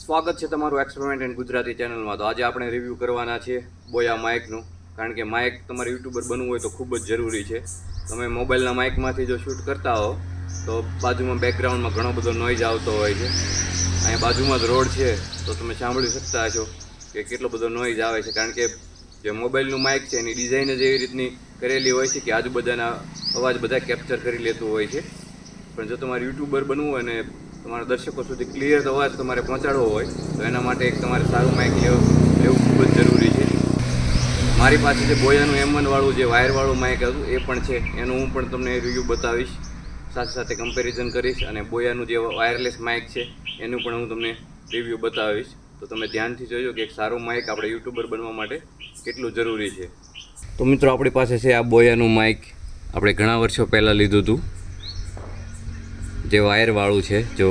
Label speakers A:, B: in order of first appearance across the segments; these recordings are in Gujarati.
A: સ્વાગત છે તમારું એક્સપેરિમેન્ટ એન્ડ ગુજરાતી ચેનલમાં તો આજે આપણે રિવ્યૂ કરવાના છે બોયા માઇકનું. કારણ કે માઇક તમારે યુટ્યુબર બનવું હોય તો ખૂબ જ જરૂરી છે. તમે મોબાઈલના માઇકમાંથી જો શૂટ કરતા હો, તો બાજુમાં બેકગ્રાઉન્ડમાં ઘણો બધો નોઈઝ આવતો હોય છે. અહીંયા બાજુમાં જ રોડ છે, તો તમે સાંભળી શકતા છો કે કેટલો બધો નોઈઝ આવે છે. કારણ કે જે મોબાઈલનું માઇક છે, એની ડિઝાઇન જ એવી રીતની કરેલી હોય છે કે આજુબાજુના અવાજ બધા કેપ્ચર કરી લેતું હોય છે. પણ જો તમારે યુટ્યુબર બનવું હોય ને તમારા દર્શકો સુધી ક્લિયર અવાજ તમારે પહોંચાડવો હોય, તો એના માટે એક તમારે સારું માઇક લેવું લેવું ખૂબ જ જરૂરી છે. મારી પાસે જે બોયાનું એમ વાળું જે વાયરવાળું માઇક હતું, એ પણ છે. એનું હું પણ તમને રિવ્યૂ બતાવીશ. સાથે સાથે કમ્પેરિઝન કરીશ અને બોયાનું જે વાયરલેસ માઇક છે, એનું પણ હું તમને રિવ્યૂ બતાવીશ. તો તમે ધ્યાનથી જોજો કે એક સારું માઇક આપણે યુટ્યુબર બનવા માટે કેટલું જરૂરી છે. તો મિત્રો, આપણી પાસે છે આ બોયાનું માઇક આપણે ઘણા વર્ષો પહેલાં લીધું હતું. જે વાયરવાળું છે, જો.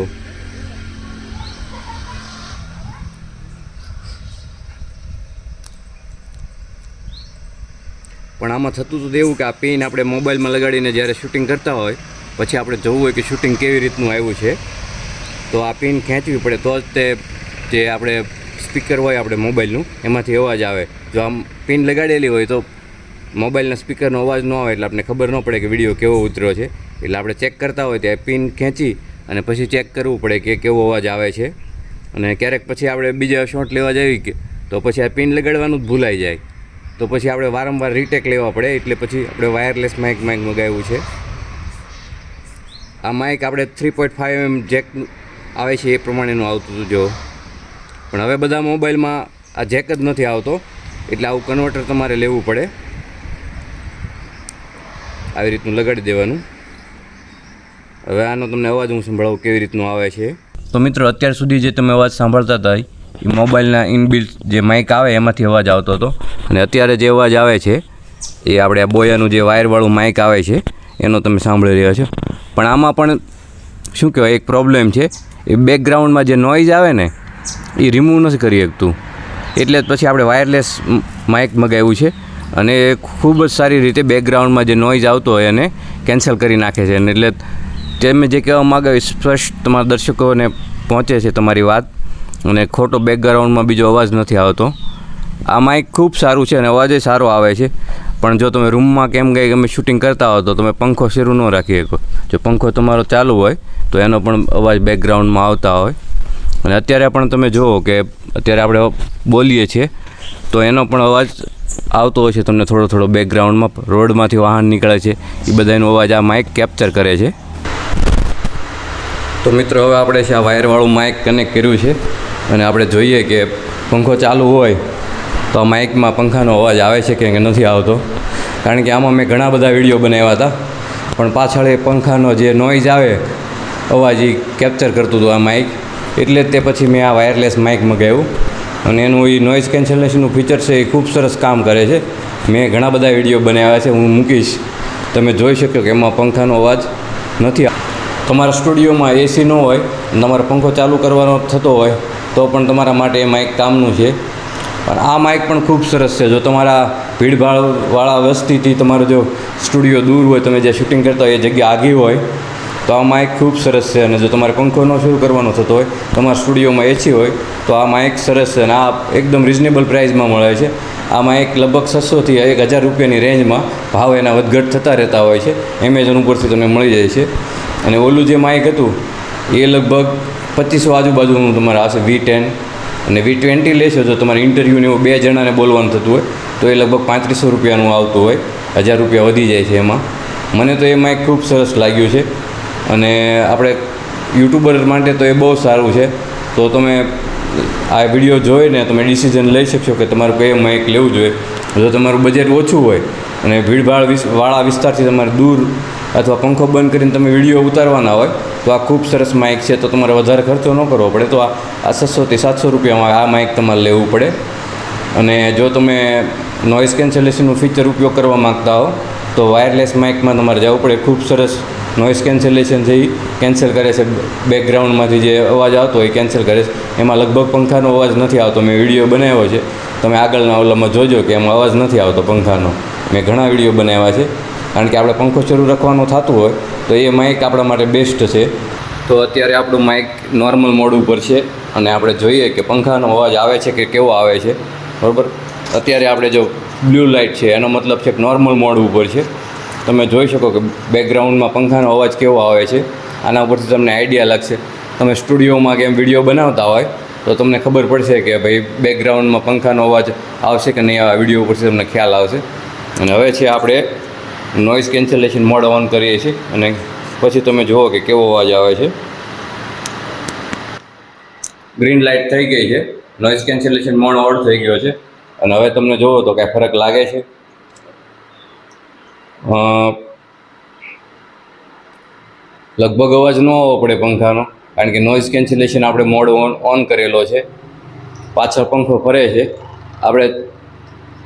A: પણ આમાં થતું હતું એવું કે આ પિન આપણે મોબાઈલમાં લગાડીને જ્યારે શૂટિંગ કરતા હોય, પછી આપણે જોવું હોય કે શૂટિંગ કેવી રીતનું આવ્યું છે. તો આ પિન ખેંચવી પડે તો જ તે જે આપણે સ્પીકર હોય આપણે મોબાઈલનું, એમાંથી અવાજ આવે. જો આમ પિન લગાડેલી હોય તો મોબાઈલના સ્પીકરનો અવાજ ન આવે એટલે આપણે ખબર ન પડે કે વીડિયો કેવો ઉતર્યો છે. એટલે આપણે ચેક કરતા હોય ત્યારે પિન ખેંચી અને પછી ચેક કરવું પડે કે કેવો અવાજ આવે છે. અને ક્યારેક પછી આપણે બીજા શોટ લેવા જઈએ કે તો પછી આ પિન લગાડવાનું જ ભૂલાઈ જાય. તો પછી આપણે વારંવાર રીટેક લેવા પડે એટલે પછી આપણે વાયરલેસ માઇક માઇક મગાવ્યું છે. આ માઇક આપણે three point five M jack આવે છે એ પ્રમાણેનું આવતું હતું જો. પણ હવે બધા મોબાઈલમાં આ જેક જ નથી આવતો, એટલે આવું કન્વર્ટર તમારે લેવું પડે. આવી રીતનું લગાડી દેવાનું. હવે આનો તમને અવાજ હું સંભળાવું કેવી રીતનું આવે છે? તો મિત્રો, અત્યાર સુધી જે તમે અવાજ સાંભળતા હતા, એ મોબાઈલના ઇનબિલ્ટ જે માઇક આવે, એમાંથી અવાજ આવતો હતો. અને અત્યારે જે અવાજ આવે છે, એ આપણે બોયાનું જે વાયરવાળું માઇક આવે છે, એનો તમે સાંભળી રહ્યા છો. પણ આમાં પણ શું કહેવાય, એક પ્રોબ્લેમ છે. એ બેકગ્રાઉન્ડમાં જે નોઈઝ આવે ને, એ રિમૂવ નથી કરી શકતું. એટલે જ પછી આપણે વાયરલેસ માઇક મગાવ્યું છે. અને ખૂબ જ સારી રીતે બેકગ્રાઉન્ડમાં જે નોઈઝ આવતો હોય એને કેન્સલ કરી નાખે છે. અને એટલે મેં જે કહેવા માગે સ્પષ્ટ તમારા દર્શકોને પહોંચે છે તમારી વાત. અને ખોટો બેકગ્રાઉન્ડમાં બીજો અવાજ નથી આવતો. આ માઇક ખૂબ સારું છે અને અવાજે સારો આવે છે. પણ જો તમે રૂમમાં કેમ ગઈ અમે શૂટિંગ કરતા હો તો તમે પંખો શરૂ ન રાખી શકો. જો પંખો તમારો ચાલુ હોય તો એનો પણ અવાજ બેકગ્રાઉન્ડમાં આવતા હોય. અને અત્યારે પણ તમે જુઓ કે અત્યારે આપણે બોલીએ છીએ તો એનો પણ અવાજ આવતો હોય છે તમને થોડો થોડો બેકગ્રાઉન્ડમાં રોડમાંથી વાહન નીકળે છે. એ બધાનો અવાજ આ માઇક કેપ્ચર કરે છે. તો મિત્રો, હવે આપણે છે આ વાયરવાળું માઇક કનેક્ટ કર્યું છે અને આપણે જોઈએ કે પંખો ચાલુ હોય તો આ માઇકમાં પંખાનો અવાજ આવે છે કે નથી આવતો. કારણ કે આમાં મેં ઘણા બધા વીડિયો બનાવ્યા હતા, પણ પાછળ એ પંખાનો જે નોઈઝ આવે, અવાજ એ કેપ્ચર કરતું હતું આ માઇક એટલે જ તે પછી મેં આ વાયરલેસ માઇક મગાવ્યું અને એનું એ નોઈઝ કેન્સલેશનનું ફીચર છે એ ખૂબ સરસ કામ કરે છે. મેં ઘણા બધા વીડિયો બનાવ્યા છે, હું મૂકીશ. તમે જોઈ શકો કે એમાં પંખાનો અવાજ નથી. તમારા સ્ટુડિયોમાં એસી ન હોય તમારે પંખો ચાલુ કરવાનો થતો હોય, તો પણ તમારા માટે એ માઇક કામનું છે. પણ આ માઇક પણ ખૂબ સરસ છે. જો તમારા ભીડભાડવાળા વસ્તીથી તમારો જો સ્ટુડિયો દૂર હોય, તમે જે શૂટિંગ કરતા હોય, એ જગ્યા આગી હોય, તો આ માઇક ખૂબ સરસ છે. અને જો તમારે પંખો ન શરૂ કરવાનો થતો હોય, તમારા સ્ટુડિયોમાં એસી હોય, તો આ માઇક સરસ છે અને આ એકદમ રિઝનેબલ પ્રાઇસમાં મળે છે. આ માઇક લગભગ છસોથી એક હજાર રૂપિયાની રેન્જમાં ભાવ એના વધઘટ થતા રહેતા હોય છે. એમેઝોન ઉપરથી તમને મળી જાય છે. અને ઓલું જે માઇક હતું, એ લગભગ પચીસો આજુબાજુનું તમારે હશે વી ટેન અને વી ટ્વેન્ટી લેશો તો તમારે ઇન્ટરવ્યૂને એવું બે જણાને બોલવાનું થતું હોય, તો એ લગભગ પાંત્રીસો રૂપિયાનું આવતું હોય, હજાર રૂપિયા વધી જાય છે એમાં. મને તો એ માઇક ખૂબ સરસ લાગ્યું છે અને આપણે યુટ્યુબર માટે તો એ બહુ સારું છે. તો તમે આ વીડિયો જોઈને તમે ડિસિઝન લઈ શકશો કે તમારું કયું માઇક લેવું જોઈએ. જો તમારું બજેટ ઓછું હોય અને ભીડભાડ વાળા વિસ્તારથી તમારે દૂર અથવા પંખો બંધ કરીને તમે વીડિયો ઉતારવાના હોય, તો આ ખૂબ સરસ માઇક છે, તો તમારે વધારે ખર્ચો ન કરવો પડે. તો આ છસોથી સાતસો રૂપિયામાં આ માઇક તમારે લેવું પડે. અને જો તમે નોઇઝ કેન્સલેશનનું ફીચર ઉપયોગ કરવા માગતા હો, તો વાયરલેસ માઇકમાં તમારે જવું પડે. ખૂબ સરસ નોઇઝ કેન્સલેશન એ કેન્સલ કરે છે બેકગ્રાઉન્ડમાંથી જે અવાજ આવતો હોય એ કેન્સલ કરે છે. એમાં લગભગ પંખાનો અવાજ નથી આવતો. મેં વીડિયો બનાવ્યો છે. તમે આગળના ઓલામાં જોજો કે એમાં અવાજ નથી આવતો પંખાનો. મેં ઘણા વીડિયો બનાવ્યા છે. કારણ કે આપણે પંખો શરૂ રાખવાનું થતું હોય, તો એ માઇક આપણા માટે બેસ્ટ છે. તો અત્યારે આપણું માઇક નોર્મલ મોડ ઉપર છે અને આપણે જોઈએ કે પંખાનો અવાજ આવે છે કે કેવો આવે છે. બરાબર? અત્યારે આપણે જો બ્લુ લાઇટ છે, એનો મતલબ છે કે નોર્મલ મોડ ઉપર છે. તમે જોઈ શકો કે બેકગ્રાઉન્ડમાં પંખાનો અવાજ કેવો આવે છે. આના ઉપરથી તમને આઈડિયા લાગશે. તમે સ્ટુડિયોમાં કે એમ વીડિયો બનાવતા હોય, તો તમને ખબર પડશે કે ભાઈ બેકગ્રાઉન્ડમાં પંખાનો અવાજ આવશે કે નહીં આ વીડિયો ઉપરથી તમને ખ્યાલ આવશે. અને હવે છે આપણે નોઇઝ કેન્સલેશન મોડ ઓન કરીએ છીએ. અને પછી તમે જુઓ કે કેવો અવાજ આવે છે. ગ્રીન લાઇટ થઈ ગઈ છે. નોઇઝ કેન્સલેશન મોડ ઓન થઈ ગયો છે. અને હવે તમને જુઓ તો કાંઈ ફરક લાગે છે. લગભગ અવાજ ન આવવો પડે પંખાનો, કારણ કે નોઇઝ કેન્સલેશન આપણે મોડ ઓન ઓન કરેલો છે. પાછળ પંખો ફરે છે. આપણે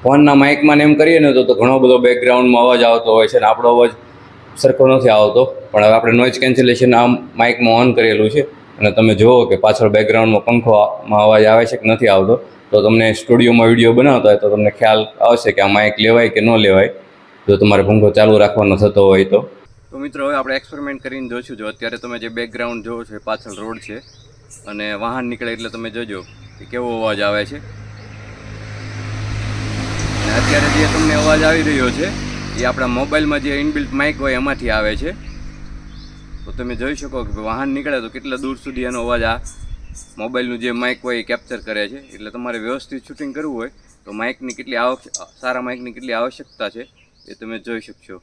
A: ફોનના માઇકમાં ને એમ કરીએ ને તો ઘણો બધો બેકગ્રાઉન્ડમાં અવાજ આવતો હોય છે અને આપણો અવાજ સરખો નથી આવતો. પણ હવે આપણે નોઇઝ કેન્સલેશન આ માઇકમાં ઓન કરેલું છે અને તમે જુઓ કે પાછળ બેકગ્રાઉન્ડમાં પંખોમાં અવાજ આવે છે કે નથી આવતો. તો તમને સ્ટુડિયોમાં વીડિયો બનાવતા હોય તો તમને ખ્યાલ આવશે કે આ માઇક લેવાય કે ન લેવાય. જો તમારે પંખો ચાલુ રાખવાનો થતો હોય તો. તો મિત્રો હવે આપણે એક્સપેરિમેન્ટ કરીને જોઈશું. જો અત્યારે તમે જે બેકગ્રાઉન્ડ જોવો છો એ પાછળ રોડ છે અને વાહન નીકળે એટલે તમે જોજો કે કેવો અવાજ આવે છે. અત્યારે જે તમને અવાજ આવી રહ્યો છે, એ આપણા મોબાઈલમાં જે ઇનબિલ્ટ માઇક હોય એમાંથી આવે છે. તો તમે જોઈ શકો કે વાહન નીકળે તો કેટલા દૂર સુધી એનો અવાજ આ મોબાઈલનું જે માઇક હોય એ કેપ્ચર કરે છે. એટલે તમારે વ્યવસ્થિત શૂટિંગ કરવું હોય તો માઇકની કેટલી આવક, સારા માઇકની કેટલી આવશ્યકતા છે એ તમે જોઈ શકશો.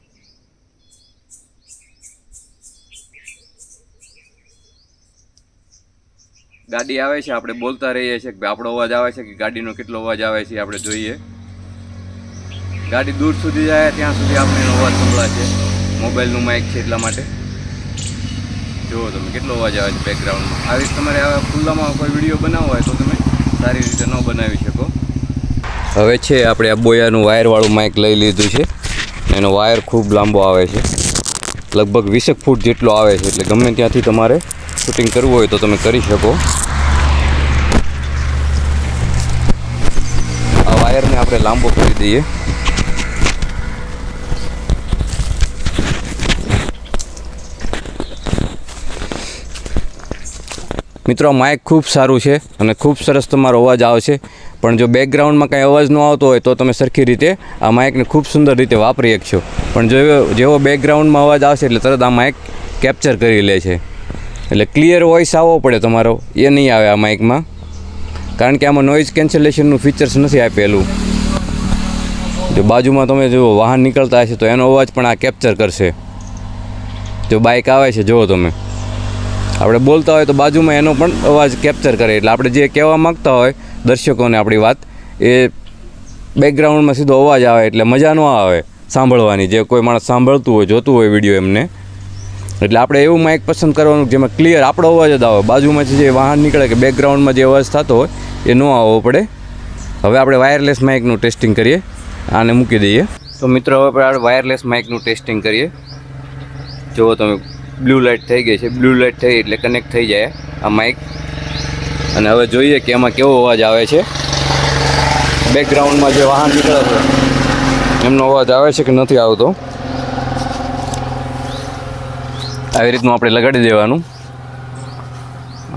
A: ગાડી આવે છે, આપણે બોલતા રહીએ છીએ કે આપણો અવાજ આવે છે કે ગાડીનો કેટલો અવાજ આવે છે આપણે જોઈએ. ગાડી દૂર સુધી જાય, ત્યાં સુધી આપણે એનો અવાજ સંભળાય છે. મોબાઈલનું માઇક છે એટલા માટે. જુઓ તમે, કેટલો અવાજ આવે છે બેકગ્રાઉન્ડમાં આવી તમારે ખુલ્લામાં કોઈ વીડિયો બનાવવો હોય તો તમે સારી રીતે ન બનાવી શકો. હવે છે આપણે આ બોયાનું વાયરવાળું માઇક લઈ લીધું છે. એનો વાયર ખૂબ લાંબો આવે છે. લગભગ વીસેક ફૂટ જેટલો આવે છે, એટલે ગમે ત્યાંથી તમારે શૂટિંગ કરવું હોય તો તમે કરી શકો. આ વાયરને આપણે લાંબો કરી દઈએ. મિત્રો માઇક ખૂબ સારું છે અને ખૂબ સરસ તમારો અવાજ આવશે પણ જો બેકગ્રાઉન્ડમાં કાંઈ અવાજ ન આવતો હોય, તો તમે સરખી રીતે આ માઇકને ખૂબ સુંદર રીતે વાપરી શકશો. પણ જો જેવો બેકગ્રાઉન્ડમાં અવાજ આવશે, એટલે તરત આ માઇક કેપ્ચર કરી લે છે. એટલે ક્લિયર વોઇસ આવવો પડે તમારો. એ નહીં આવે આ માઇકમાં કારણ કે આમાં નોઇઝ કેન્સલેશનનું ફીચર્સ નથી આપેલું. જો બાજુમાં તમે જો વાહન નીકળતા હશે, તો એનો અવાજ પણ આ કેપ્ચર કરશે. જો બાઇક આવે છે, જુઓ તમે. આપણે બોલતા હોય તો બાજુમાં એનો પણ અવાજ કેપ્ચર કરે. એટલે આપણે જે કહેવા માગતા હોય દર્શકોને આપણી વાત, એ બેકગ્રાઉન્ડમાં સીધો અવાજ આવે એટલે મજા ન આવે સાંભળવાની. જે કોઈ માણસ સાંભળતું હોય, જોતું હોય વીડિયો એમને. એટલે આપણે એવું માઇક પસંદ કરવાનું જેમાં ક્લિયર આપણો અવાજ જ આવે. બાજુમાંથી જે વાહન નીકળે કે બેકગ્રાઉન્ડમાં જે અવાજ થતો હોય, એ ન આવવો પડે. હવે આપણે વાયરલેસ માઇકનું ટેસ્ટિંગ કરીએ આને મૂકી દઈએ. તો મિત્રો, હવે આપણે વાયરલેસ માઇકનું ટેસ્ટિંગ કરીએ. જુઓ તમે બ્લુ લાઇટ થઈ ગઈ છે. બ્લુ લાઇટ થઈ એટલે કનેક્ટ થઈ જાય આ માઇક અને હવે જોઈએ કે એમાં કેવો અવાજ આવે છે. બેકગ્રાઉન્ડમાં જે વાહન નીકળે છે, એમનો અવાજ આવે છે કે નથી આવતો? આવી રીતનું આપણે લગાડી દેવાનું.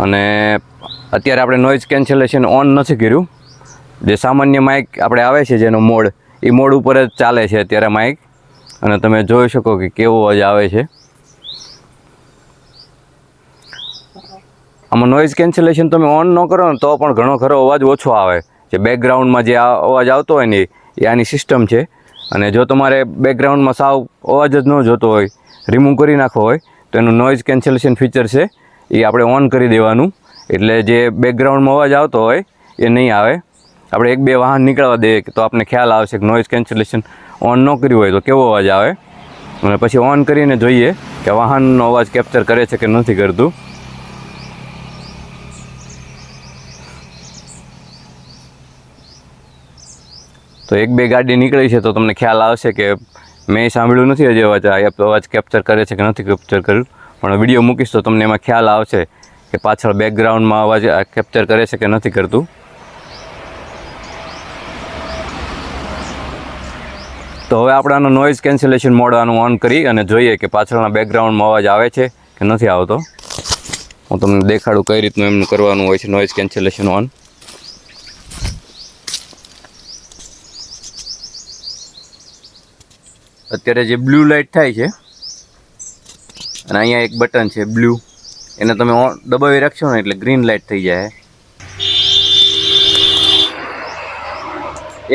A: અને અત્યારે આપણે નોઇઝ કેન્સલેશન ઓન નથી કર્યું. જે સામાન્ય માઇક આપણે આવે છે જેનો મોડ, એ મોડ ઉપર જ ચાલે છે અત્યારે માઇક અને તમે જોઈ શકો કે કેવો અવાજ આવે છે. આમાં નોઇઝ કેન્સલેશન તમે ઓન ન કરો ને તો પણ ઘણો ખરો અવાજ ઓછો આવે. જે બેકગ્રાઉન્ડમાં જે અવાજ આવતો હોય ને એ આની સિસ્ટમ છે. અને જો તમારે બેકગ્રાઉન્ડમાં સાવ અવાજ જ ન જોતો હોય રિમૂવ કરી નાખવો હોય, તો એનું નોઇઝ કેન્સલેશન ફીચર છે. એ આપણે ઓન કરી દેવાનું. એટલે જે બેકગ્રાઉન્ડમાં અવાજ આવતો હોય, એ નહીં આવે. આપણે એક બે વાહન નીકળવા દઈએ તો આપણને ખ્યાલ આવશે કે નોઇઝ કેન્સલેશન ઓન ન કર્યું હોય તો કેવો અવાજ આવે. અને પછી ઓન કરીને જોઈએ કે વાહનનો અવાજ કેપ્ચર કરે છે કે નથી કરતું. તો એક બે ગાડી નીકળી છે તો તમને ખ્યાલ આવશે કે મેં સાંભળ્યું નથી હજી અવાજ. અવાજ કેપ્ચર કરે છે કે નથી કેપ્ચર કર્યું. પણ વીડિયો મૂકીશ તો તમને એમાં ખ્યાલ આવશે કે પાછળ બેકગ્રાઉન્ડમાં અવાજ કેપ્ચર કરે છે કે નથી કરતું. તો હવે આપણે આનો નોઇઝ કેન્સલેશન મોડ આનું ઓન કરી અને જોઈએ કે પાછળના બેકગ્રાઉન્ડમાં અવાજ આવે છે કે નથી આવતો. હું તમને દેખાડું કઈ રીતનું એમનું કરવાનું હોય છે નોઇઝ કેન્સલેશન ઓન અત્યારે જે બ્લુ લાઇટ થાય છે, અને અહીંયા એક બટન છે બ્લુ એને તમે દબાવી રાખશો ને એટલે ગ્રીન લાઇટ થઈ જાય.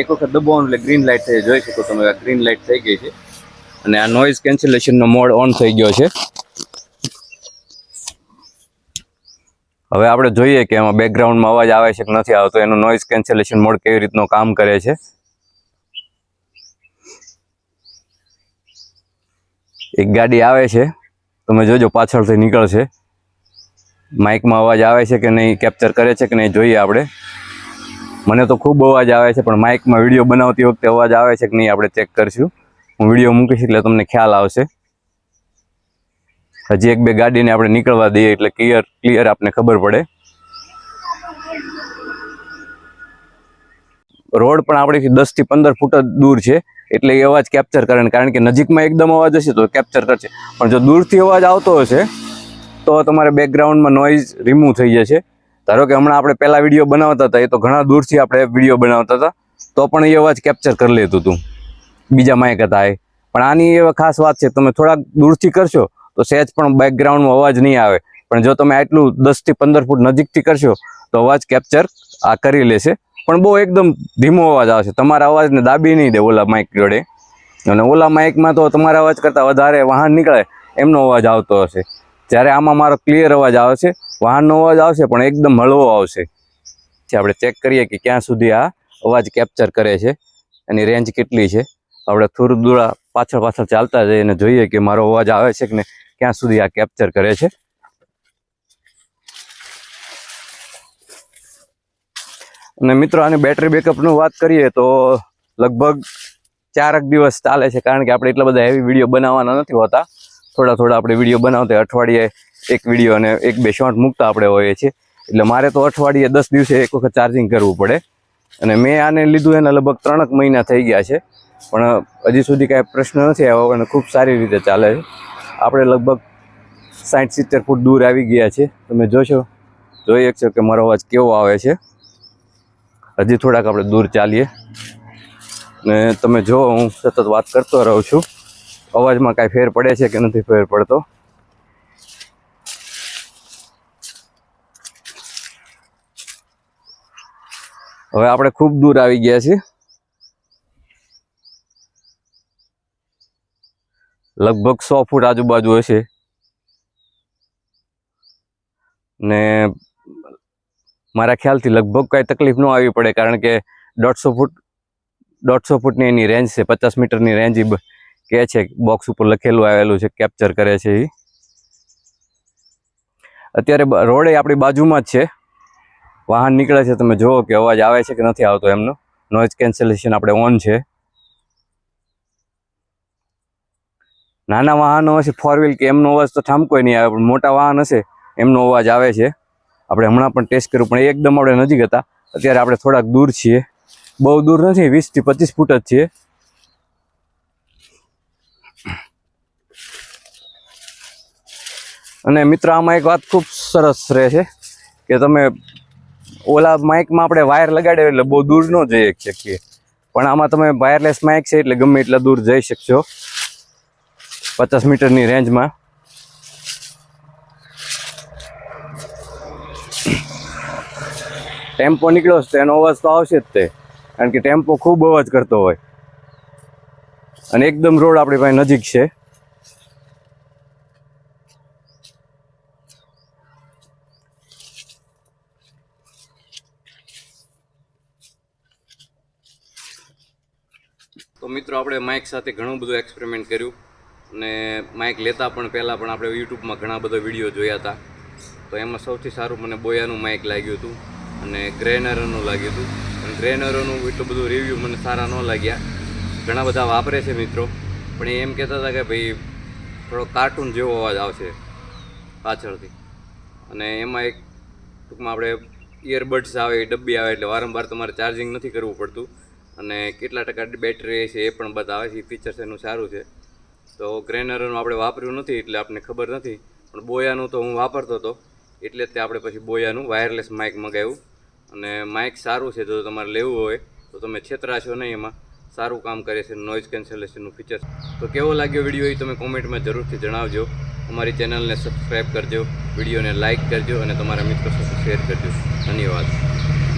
A: એક વખત દબાવવાનું એટલે ગ્રીન લાઇટ થઈ જોઈ શકો તમે આ ગ્રીન લાઇટ થઈ ગઈ છે. અને આ નોઇઝ કેન્સલેશનનો મોડ ઓન થઈ ગયો છે. હવે આપણે જોઈએ કે એમાં બેકગ્રાઉન્ડમાં અવાજ આવે છે કે નથી આવતો, એનો નોઇઝ કેન્સલેશન મોડ કેવી રીતનો કામ કરે છે. એક ગાડી આવે છે. તમે જોજો પાછળથી નીકળશે. માઇકમાં અવાજ આવે છે કે નહીં કેપ્ચર કરે છે કે નહીં, જોઈએ આપણે. મને તો ખૂબ અવાજ આવે છે, પણ માઇકમાં વીડિયો બનાવતી વખતે અવાજ આવે છે કે નહીં આપણે ચેક કરીશું. હું વીડિયો મૂકીશ એટલે તમને ખ્યાલ આવશે. હજી એક બે ગાડીને આપણે નીકળવા દઈએ એટલે ક્લિયર ક્લિયર આપને ખબર પડે. રોડ પણ આપણીથી દસથી પંદર ફૂટ જ દૂર છે. એટલે એ અવાજ કેપ્ચર કરે કારણ કે નજીકમાં એકદમ અવાજ હશે તો કેપ્ચર કરશે. પણ જો દૂરથી અવાજ આવતો હશે, તો તમારે બેકગ્રાઉન્ડમાં નોઇઝ રિમૂવ થઈ જશે. ધારો કે હમણાં આપણે પહેલાં વીડિયો બનાવતા હતા, એ તો ઘણા દૂરથી આપણે વીડિયો બનાવતા હતા, તો પણ એ અવાજ કેપ્ચર કરી લેતું હતું બીજા માઇક હતા એ. પણ આની એ ખાસ વાત છે, તમે થોડાક દૂરથી કરશો, તો સહેજ પણ બેકગ્રાઉન્ડમાં અવાજ નહીં આવે. પણ જો તમે આટલું દસથી પંદર ફૂટ નજીકથી કરશો, તો અવાજ કેપ્ચર આ કરી લેશે. પણ બહુ એકદમ ધીમો અવાજ આવશે તમારા અવાજને દાબી નહીં દે ઓલા માઇક જોડે. અને ઓલા માઇકમાં તો તમારા અવાજ કરતાં વધારે વાહન નીકળે એમનો અવાજ આવતો હશે. જ્યારે આમાં મારો ક્લિયર અવાજ આવે છે, વાહનનો અવાજ આવશે પણ એકદમ હળવો આવશે. જે આપણે ચેક કરીએ કે ક્યાં સુધી આ અવાજ કેપ્ચર કરે છે, એની રેન્જ કેટલી છે. આપણે થોડું દૂર પાછળ પાછળ ચાલતા જઈએ અને જોઈએ કે મારો અવાજ આવે છે કે ને ક્યાં સુધી આ કેપ્ચર કરે છે. અને મિત્રો, આની બેટરી બેકઅપનું વાત કરીએ તો લગભગ ચારક દિવસ ચાલે છે, કારણ કે આપણે એટલા બધા હેવી વીડિયો બનાવવાના નથી હોતા. થોડા થોડા આપણે વીડિયો બનાવતા અઠવાડિયે એક વીડિયો અને એક બે શોર્ટ મૂકતા આપણે હોઈએ છીએ. એટલે મારે તો અઠવાડિયે દસ દિવસે એક વખત ચાર્જિંગ કરવું પડે. અને મેં આને લીધું એના લગભગ ત્રણક મહિના થઈ ગયા છે. પણ હજી સુધી કાંઈ પ્રશ્ન નથી આવ્યો અને ખૂબ સારી રીતે ચાલે છે. આપણે લગભગ સાઠ સિત્તેર ફૂટ દૂર આવી ગયા છે તમે જોશો, જોઈ શકશો કે મારો અવાજ કેવો આવે છે. હજી થોડાક આપણે દૂર ચાલીએ. ને તમે જો, હું સતત વાત કરતો રહું છું. અવાજમાં કાંઈ ફેર પડે છે કે નથી ફેર પડતો? હવે આપણે ખૂબ દૂર આવી ગયા છીએ. લગભગ સો ફૂટ આજુબાજુ હશે. ને મારા ખ્યાલથી લગભગ કાંઈ તકલીફ ન આવી પડે, કારણ કે દોઢસો ફૂટ, દોઢસો ફૂટની એની રેન્જ છે, પચાસ મીટરની રેન્જ એ કહે છે બોક્સ ઉપર લખેલું, આવેલું છે કેપ્ચર કરે છે એ અત્યારે રોડે આપણી બાજુમાં જ છે. વાહન નીકળે છે, તમે જુઓ કે અવાજ આવે છે કે નથી આવતો એમનો. નોઇઝ કેન્સલેશન આપણે ઓન છે. નાના વાહનો હશે ફોર વ્હીલ કે એમનો અવાજ તો ઠામકોય નહીં આવે, પણ મોટા વાહન હશે, એમનો અવાજ આવે છે. આપણે હમણાં પણ ટેસ્ટ કર્યું, પણ એકદમ આપણે નજીક હતા. અત્યારે આપણે થોડાક દૂર છીએ. બહુ દૂર નથી, વીસથી પચીસ ફૂટ જ છીએ. અને મિત્ર, આમાં એક વાત ખૂબ સરસ રહે છે કે તમે ઓલા માઇકમાં આપણે વાયર લગાડે એટલે બહુ દૂર ન જઈ શકીએ. પણ આમાં તમે વાયરલેસ માઇક છે એટલે ગમે એટલા દૂર જઈ શકશો. પચાસ મીટરની રેન્જમાં ટેમ્પો નીકળ્યો છે એનો અવાજ તો આવશે જ તે. કારણ કે ટેમ્પો ખૂબ અવાજ કરતો હોય. અને એકદમ રોડ આપણી પાસે નજીક છે. તો મિત્રો, આપણે માઇક સાથે ઘણું બધું એક્સપેરિમેન્ટ કર્યું. અને માઇક લેતા પણ પહેલાં પણ આપણે યુટ્યુબમાં ઘણા બધા વીડિયો જોયા હતા. તો એમાં સૌથી સારું મને બોયાનું માઇક લાગ્યું હતું. અને ગ્રેનરનું લાગ્યું હતું. અને ગ્રેનરોનું એટલું બધું રિવ્યૂ મને સારા ન લાગ્યા. ઘણા બધા વાપરે છે મિત્રો. પણ એ એમ કહેતા હતા કે ભાઈ થોડો કાર્ટૂન જેવો અવાજ આવશે પાછળથી. અને એમાં એક ટૂંકમાં આપણે ઇયરબડ્સ આવે ડબ્બી આવે એટલે વારંવાર તમારે ચાર્જિંગ નથી કરવું પડતું. અને કેટલા ટકા બેટરી છે એ પણ બતાવે છે ફીચર્સ એનું સારું છે. તો ગ્રેનરનું આપણે વાપર્યું નથી એટલે આપણને ખબર નથી. પણ બોયાનું તો હું વાપરતો હતો એટલે તે આપણે પછી બોયાનું વાયરલેસ માઇક મગાવ્યું. અને માઇક સારું છે, જો તમારે લેવું હોય, તો તમે છેતરાશો નહીં એમાં. સારું કામ કરે છે નોઇઝ કેન્સલેશનનું ફીચર તો કેવો લાગ્યો વીડિયો એ તમે કોમેન્ટમાં જરૂરથી જણાવજો. અમારી ચેનલને સબસ્ક્રાઈબ કરજો વિડીયોને લાઇક કરજો અને તમારા મિત્રો સાથે શેર કરજો. ધન્યવાદ.